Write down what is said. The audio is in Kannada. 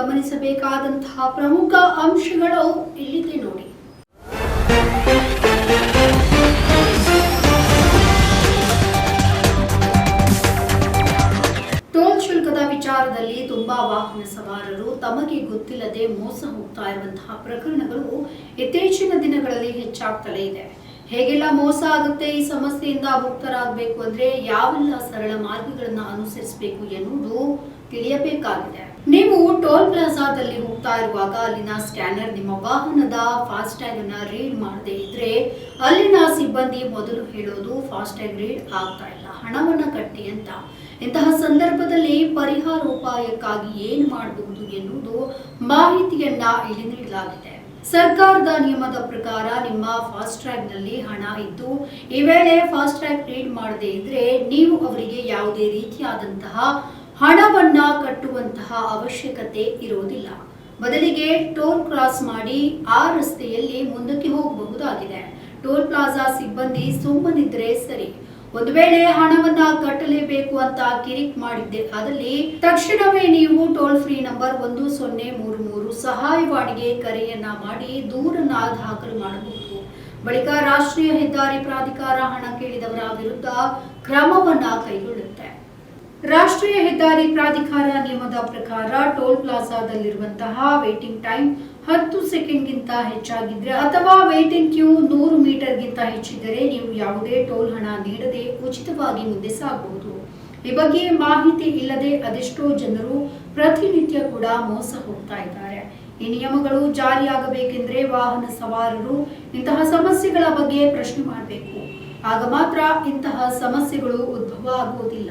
ಗಮನಿಸಬೇಕಾದಂತಹ ಪ್ರಮುಖ ಅಂಶಗಳು ಇಲ್ಲಿದೆ ನೋಡಿ. ಟೋಲ್ ಶುಲ್ಕದ ವಿಚಾರದಲ್ಲಿ ತುಂಬಾ ವಾಹನ ಸವಾರರು ತಮಗೆ ಗೊತ್ತಿಲ್ಲದೆ ಮೋಸ ಹೋಗ್ತಾ ಇರುವಂತಹ ಪ್ರಕರಣಗಳು ಇತ್ತೀಚಿನ ದಿನಗಳಲ್ಲಿ ಹೆಚ್ಚಾಗ್ತಲೇ ಇದೆ. ಹೇಗೆಲ್ಲ ಮೋಸ ಆಗುತ್ತೆ, ಈ ಸಮಸ್ಯೆಯಿಂದ ಮುಕ್ತರಾಗಬೇಕು ಅಂದ್ರೆ ಯಾವೆಲ್ಲ ಸರಳ ಮಾರ್ಗಗಳನ್ನ ಅನುಸರಿಸಬೇಕು ಎನ್ನುವುದು ತಿಳಿಯಬೇಕಾಗಿದೆ. ನೀವು ಟೋಲ್ ಪ್ಲಾಜಾದಲ್ಲಿ ಹೋಗ್ತಾ ಇರುವಾಗ ಅಲ್ಲಿನ ಸ್ಕ್ಯಾನರ್ ನಿಮ್ಮ ವಾಹನದ ಫಾಸ್ಟ್ ಟ್ಯಾಗ್ ಅನ್ನ ರೀಡ್ ಮಾಡದೇ ಇದ್ರೆ ಅಲ್ಲಿನ ಸಿಬ್ಬಂದಿ ಮೊದಲು ಹೇಳೋದು ಫಾಸ್ಟ್ ಟ್ಯಾಗ್ ರೀಡ್ ಆಗ್ತಾ ಇಲ್ಲ, ಹಣವನ್ನ ಕಟ್ಟಿ ಅಂತ. ಇಂತಹ ಸಂದರ್ಭದಲ್ಲಿ ಪರಿಹಾರೋಪಾಯಕ್ಕಾಗಿ ಏನು ಮಾಡಬಹುದು ಎನ್ನುವುದು ಮಾಹಿತಿಯನ್ನ ಇಲ್ಲಿ ನೀಡಲಾಗಿದೆ. ಸರ್ಕಾರದ ನಿಯಮದ ಪ್ರಕಾರ ನಿಮ್ಮ ಫಾಸ್ಟ್ ಟ್ರ್ಯಾಕ್ನಲ್ಲಿ ಹಣ ಇದ್ದು, ಈ ವೇಳೆ ಫಾಸ್ಟ್ ಟ್ರ್ಯಾಕ್ ರೀಡ್ ಮಾಡದೇ ಇದ್ರೆ ನೀವು ಅವರಿಗೆ ಯಾವುದೇ ರೀತಿಯಾದಂತಹ ಹಣವನ್ನ ಕಟ್ಟುವಂತಹ ಅವಶ್ಯಕತೆ ಇರೋದಿಲ್ಲ ಬದಲಿಗೆ ಟೋಲ್ ಕ್ರಾಸ್ ಮಾಡಿ ಆ ರಸ್ತೆಯಲ್ಲಿ ಮುಂದಕ್ಕೆ ಹೋಗಬಹುದಾಗಿದೆ. ಟೋಲ್ ಪ್ಲಾಜಾ ಸಿಬ್ಬಂದಿ ಸುಮ್ಮನಿದ್ರೆ ಸರಿ. ಒಂದು ವೇಳೆ ಹಣವನ್ನ ಕಟ್ಟಲೇಬೇಕು ಅಂತ ಕಿರಿಕ್ ಮಾಡಿದ್ದೆ ಆದಲ್ಲಿ ತಕ್ಷಣವೇ ನೀವು ಟೋಲ್ ಫ್ರೀ ನಂಬರ್ ಒಂದು ಸೊನ್ನೆ ಮೂರು ಮೂರು ಸಹಾಯವಾಣಿಗೆ ಕರೆಯನ್ನ ಮಾಡಿ ದೂರನ್ನ ದಾಖಲು ಮಾಡಬಹುದು. ಬಳಿಕ ರಾಷ್ಟ್ರೀಯ ಹೆದ್ದಾರಿ ಪ್ರಾಧಿಕಾರ ಹಣ ಕೇಳಿದವರ ವಿರುದ್ಧ ಕ್ರಮವನ್ನ ಕೈಗೊಳ್ಳುತ್ತೆ. ರಾಷ್ಟ್ರೀಯ ಹೆದ್ದಾರಿ ಪ್ರಾಧಿಕಾರ ನಿಯಮದ ಪ್ರಕಾರ ಟೋಲ್ ಪ್ಲಾಜಾದಲ್ಲಿರುವಂತಹ ವೇಟಿಂಗ್ ಟೈಮ್ ಹತ್ತು ಸೆಕೆಂಡ್ಗಿಂತ ಹೆಚ್ಚಾಗಿದ್ರೆ ಅಥವಾ ವೇಟಿಂಗ್ ಕ್ಯೂ ನೂರು ಮೀಟರ್ಗಿಂತ ಹೆಚ್ಚಿದ್ದರೆ ನೀವು ಯಾವುದೇ ಟೋಲ್ ಹಣ ನೀಡದೆ ಉಚಿತವಾಗಿ ಮುಂದೆ ಸಾಗಬಹುದು. ಈ ಬಗ್ಗೆ ಮಾಹಿತಿ ಇಲ್ಲದೆ ಅದೆಷ್ಟೋ ಜನರು ಪ್ರತಿನಿತ್ಯ ಕೂಡ ಮೋಸ ಹೋಗ್ತಾ ಇದ್ದಾರೆ. ಈ ನಿಯಮಗಳು ಜಾರಿಯಾಗಬೇಕೆಂದ್ರೆ ವಾಹನ ಸವಾರರು ಇಂತಹ ಸಮಸ್ಯೆಗಳ ಬಗ್ಗೆ ಪ್ರಶ್ನೆ ಮಾಡಬೇಕು. ಆಗ ಮಾತ್ರ ಇಂತಹ ಸಮಸ್ಯೆಗಳು ಉದ್ಭವ ಆಗುವುದಿಲ್ಲ.